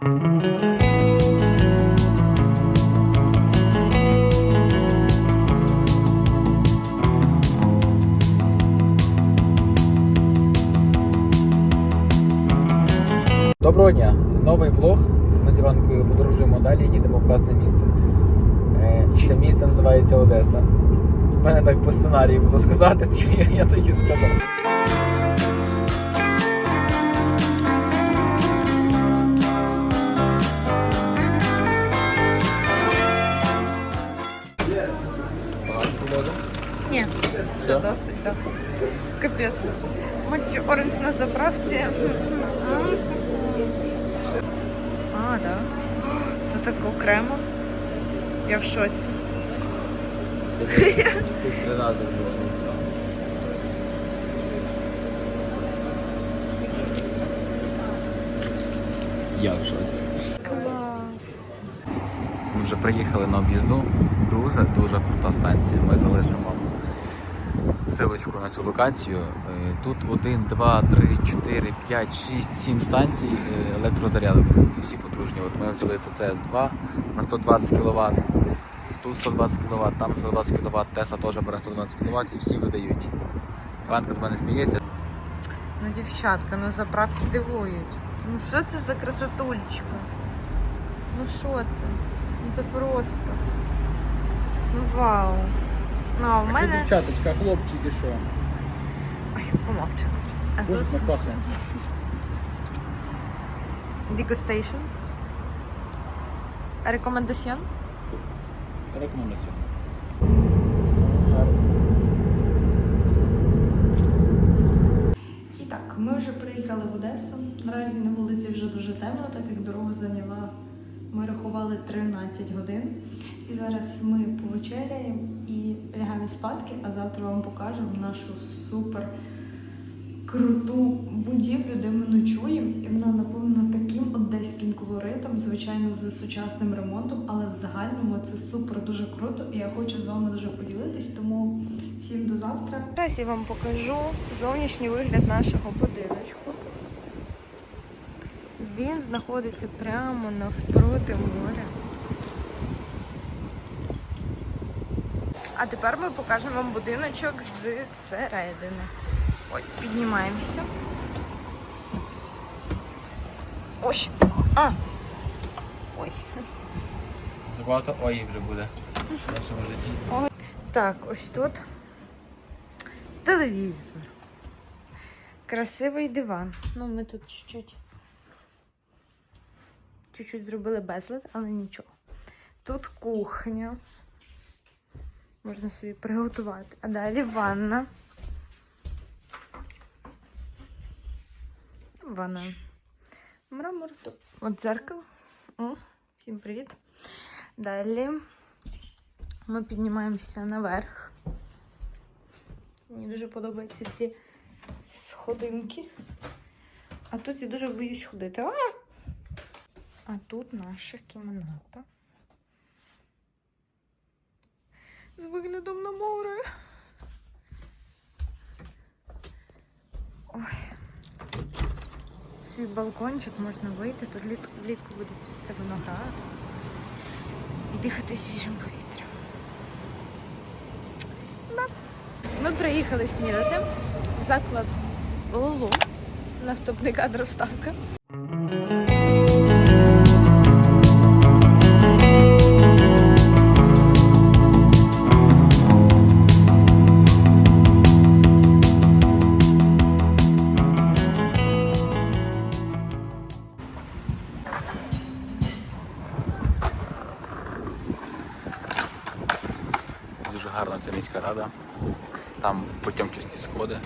Доброго дня! Новий влог. Ми з Іванкою подорожуємо далі, їдемо в класне місце. Е, Це місце називається Одеса. У мене так по сценарію було сказати, я так і сказав. Все? досить. Капець. Мать оранж на заправці. А, да. Тут так окремо. Я в шоці. Три рази було. Я в шоці. Клас. Ми вже приїхали на об'їзну. Дуже-дуже крута станція. Ми залишимо вам силочку на цю локацію. Е, Тут 1, 2, 3, 4, 5, 6, 7 станцій е, електрозарядок. І всі потужні. От ми взяли CCS2 на 120 кВт. Тут 120 кВт, там 120 кВт, Тесла теж бере 120 кВт і всі видають. Іванка з мене сміється. Ну, дівчатка, ну заправки дивують. Ну що це за красотульчика? Ну що це? Це просто. Ну вау. Ну а в мене. Дівчаточка, хлопчики, що? Ой, помовчу. А тут пахне. degustation. Рекомендаціон? І так, ми вже приїхали в Одесу. Наразі на вулиці вже дуже темно, так як дорога зайняла. Ми рахували 13 годин. І зараз ми повечеряємо і лягаємо спадки, а завтра вам покажемо нашу супер круту будівлю, де ми ночуємо. І вона наповнена таким одеським колоритом, звичайно, з сучасним ремонтом, але в загальному це супер дуже круто. І я хочу з вами дуже поділитись. Тому всім до завтра. Зараз я вам покажу зовнішній вигляд нашого будиночку. Він знаходиться прямо навпроти моря. А тепер ми покажемо вам будиночок з середини. Ой, піднімаємося. Ой. А. Ой. Багато ої вже буде в нашому житті. Так, ось тут телевізор. Красивий диван. Ну, ми тут чуть-чуть. Чуть-чуть зробили безлад, але нічого. Тут кухня. Можна собі приготувати. А далі ванна. Ванна. Мрамор. От дзеркало. О, всім привіт. Далі ми піднімаємося наверх. Мені дуже подобаються ці сходинки. А тут я дуже боюсь ходити. А! а тут наша кімната. З виглядом на море. Ой. Свій балкончик можна вийти. Тут влітку, буде цвісти виноград і дихати свіжим повітрям. Да. Ми приїхали снідати в заклад Лулу. Наступний кадр вставка. Гарна ця міська рада. Там Потьомківські сходи,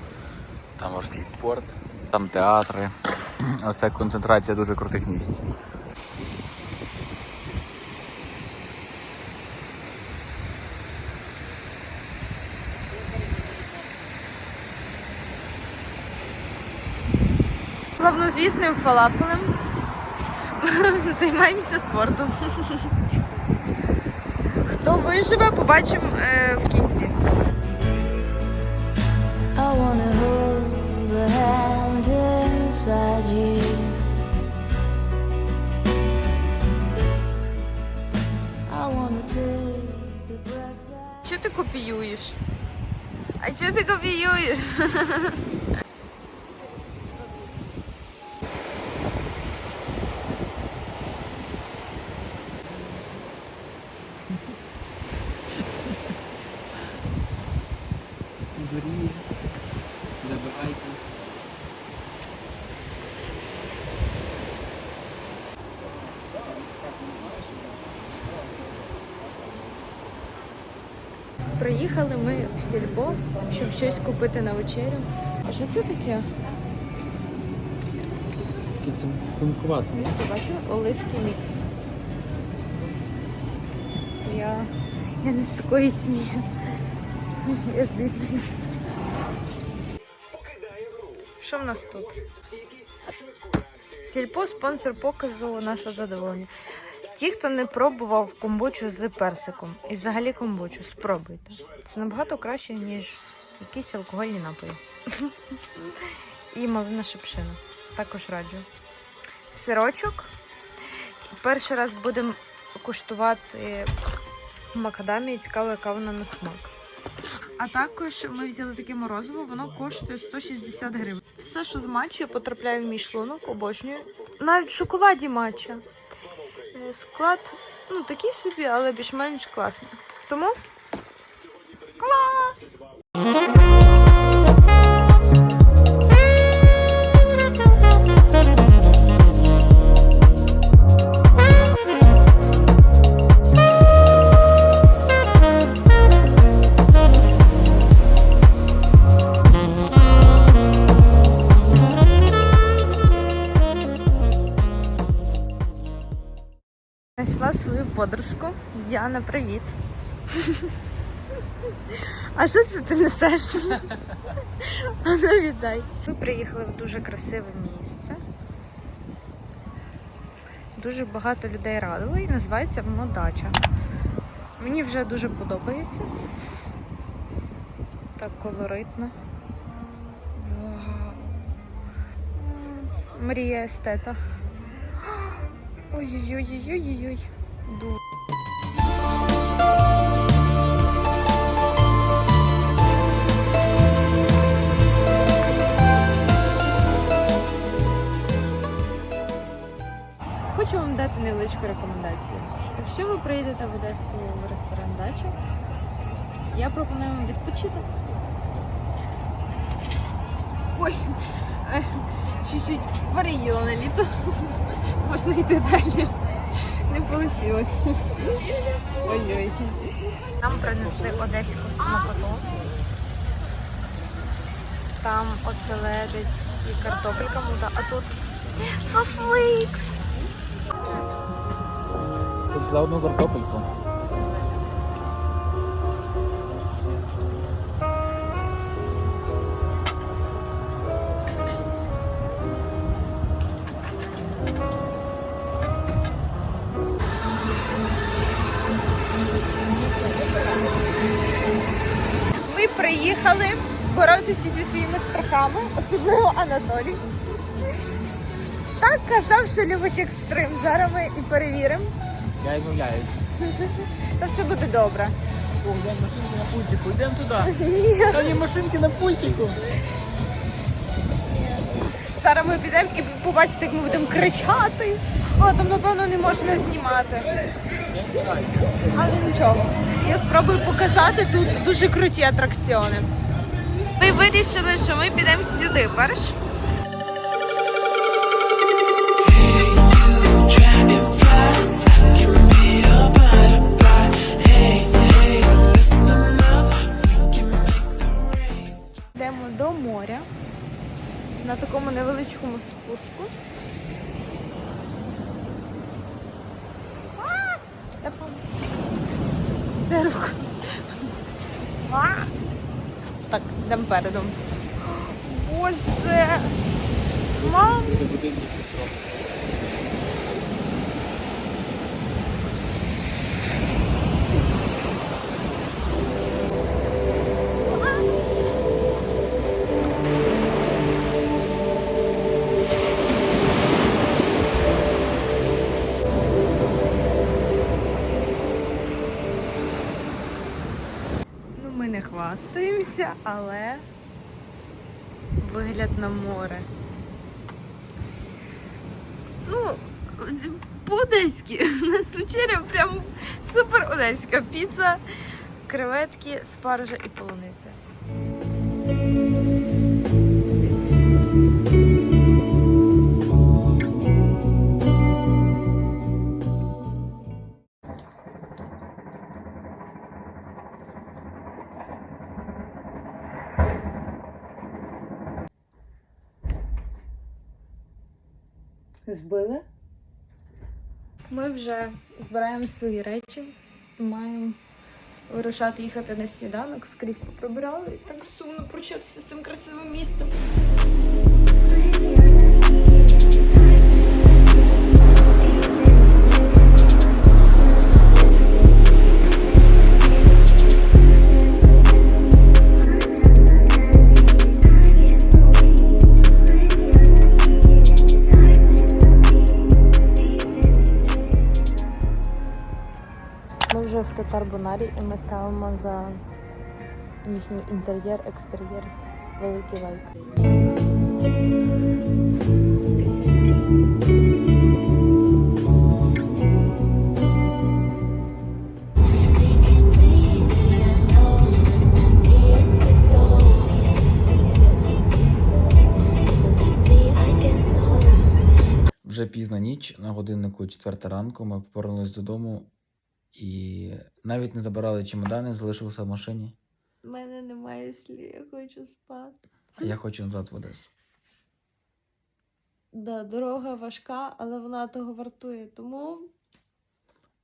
там морський порт, там театри. Оце концентрація дуже крутих місць. Славнозвісним фалафелем. Займаємося спортом. Спишемо, побачимо е, в кінці. I wanna hold the hand inside you. Дурі. Забирайте. Приїхали ми в сільпо, щоб щось купити на вечерю. А що це таке? Це кумкувати. Місто бачила оливки мікс. Я, я не з такої сім'ї. Я з. Що в нас тут? Сільпо спонсор показу наше задоволення. Ті, хто не пробував комбучу з персиком і взагалі комбучу, спробуйте. Це набагато краще, ніж якісь алкогольні напої. І малина шипшина. Також раджу. Сирочок. Перший раз будемо куштувати макадамію. Цікаво, яка вона на смак. А також ми взяли таке морозиво, воно коштує 160 гривень. Все, що з матчі, потрапляє в мій шлунок, обожнюю. Навіть шоколаді матча. Е, Склад, ну такий собі, але більш-менш класний. Тому клас! Діана, привіт. А що це ти несеш? А ну віддай. Ми приїхали в дуже красиве місце. Дуже багато людей радило і називається воно дача. Мені вже дуже подобається. Так колоритно. Вау. Мрія естета. Ой-ой-ой-ой-ой-ой. Рекомендацію. Якщо ви приїдете в Одесу в ресторан Дача, я пропоную вам відпочити. Ой, е, чуть-чуть переїла на літо. Можна йти далі. Не вийшло. Ой-ой. Нам принесли одеську смакоту. Там оселедець і картопелька мута, а тут шашлик. Тут одну картопельку. Ми приїхали боротися зі своїми страхами, особливо Анатолій. Так казав, що любить екстрим. Зараз ми і перевіримо. Я відмовляюсь. Та все буде добре. О, йдемо машинки на пультику, йдемо туди. Там є машинки на пультику. Зараз ми підемо і побачите, як ми будемо кричати. О, там, напевно, не можна знімати. Але нічого. Я спробую показати тут дуже круті атракціони. Ми вирішили, що ми підемо сюди перш. На такому невеличкому спуску. Де руку? Так, йдемо передом. Боже! Мам! Хвастаємося, але вигляд на море. Ну, по-одеськи. У нас вечеря прям супер одеська. Піца, креветки, спаржа і полуниця. Збили? Ми вже збираємо свої речі. Маємо вирушати їхати на сніданок, скрізь поприбирали. І так сумно прощатися з цим красивим містом. Ми ставимо за їхній інтер'єр, екстер'єр. Великий лайк. Вже пізна ніч, на годиннику 4 ранку. Ми повернулись додому і навіть не забирали чемодани, залишилися в машині. У мене немає слів, я хочу спати. А я хочу назад в Одесу. Да, дорога важка, але вона того вартує. Тому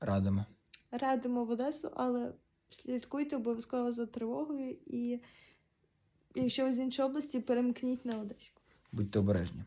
Радимо. радимо в Одесу, але слідкуйте обов'язково за тривогою і якщо ви з іншої області, перемкніть на Одеську. Будьте обережні.